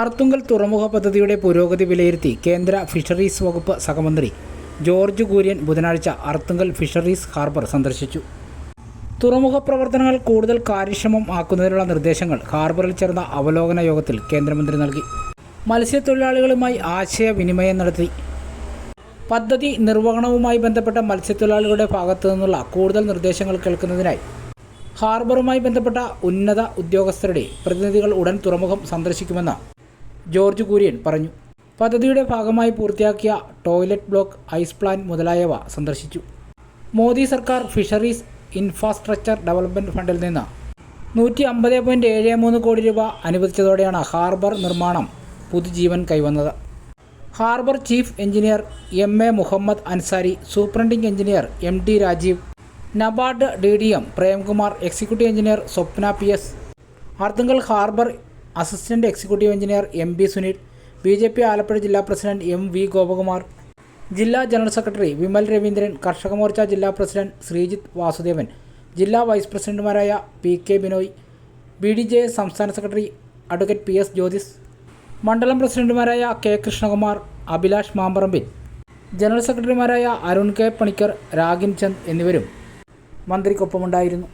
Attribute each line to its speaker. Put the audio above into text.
Speaker 1: അർത്തുങ്കൽ തുറമുഖ പദ്ധതിയുടെ പുരോഗതി വിലയിരുത്തി കേന്ദ്ര ഫിഷറീസ് വകുപ്പ് സഹമന്ത്രി ജോർജ് കുര്യൻ ബുധനാഴ്ച അർത്തുങ്കൽ ഫിഷറീസ് ഹാർബർ സന്ദർശിച്ചു. തുറമുഖ പ്രവർത്തനങ്ങൾ കൂടുതൽ കാര്യക്ഷമം ആക്കുന്നതിനുള്ള നിർദ്ദേശങ്ങൾ ഹാർബറിൽ ചേർന്ന അവലോകന യോഗത്തിൽ കേന്ദ്രമന്ത്രി നൽകി. മത്സ്യത്തൊഴിലാളികളുമായി ആശയവിനിമയം നടത്തി. പദ്ധതി നിർവഹണവുമായി ബന്ധപ്പെട്ട മത്സ്യത്തൊഴിലാളികളുടെ ഭാഗത്തു നിന്നുള്ള കൂടുതൽ നിർദ്ദേശങ്ങൾ കേൾക്കുന്നതിനായി ഹാർബറുമായി ബന്ധപ്പെട്ട ഉന്നത ഉദ്യോഗസ്ഥരുടെ പ്രതിനിധികൾ ഉടൻ തുറമുഖം സന്ദർശിക്കുമെന്ന് ജോർജ് കുര്യൻ പറഞ്ഞു. പദ്ധതിയുടെ ഭാഗമായി പൂർത്തിയാക്കിയ ടോയ്ലറ്റ് ബ്ലോക്ക് ഐസ് പ്ലാൻ മുതലായവ സന്ദർശിച്ചു. മോദി സർക്കാർ ഫിഷറീസ് ഇൻഫ്രാസ്ട്രക്ചർ ഡെവലപ്മെന്റ് ഫണ്ടിൽ നിന്ന് നൂറ്റി അമ്പത് പോയിന്റ് ഏഴ് മൂന്ന് കോടി രൂപ അനുവദിച്ചതോടെയാണ് ഹാർബർ നിർമ്മാണം പുതുജീവൻ കൈവന്നത്. Harbour chief engineer M A Muhammad Ansari superintending engineer M T Rajeev NABARD D D M Premkumar executive engineer Swapna P S Arthunkal harbour assistant executive engineer M B Sunil B J P Alappuzha ജില്ലാ president M V Gopakumar ജില്ലാ general secretary Vimal Raveendran കർഷക മോർച്ച ജില്ലാ president Sreejith Vasudevan ജില്ലാ vice പ്രസിഡന്റുമാരായ P K Binoy B D J സംസ്ഥാന secretary advocate P S Jyothis മണ്ഡലം പ്രസിഡന്റുമാരായ K Krishnakumar Abhilash Mamparambil general സെക്രട്ടറിമാരായ അരുൺ കെ പണിക്കർ രാഗിൻ ചന്ദ് എന്നിവരും മന്ത്രിക്കൊപ്പമുണ്ടായിരുന്നു.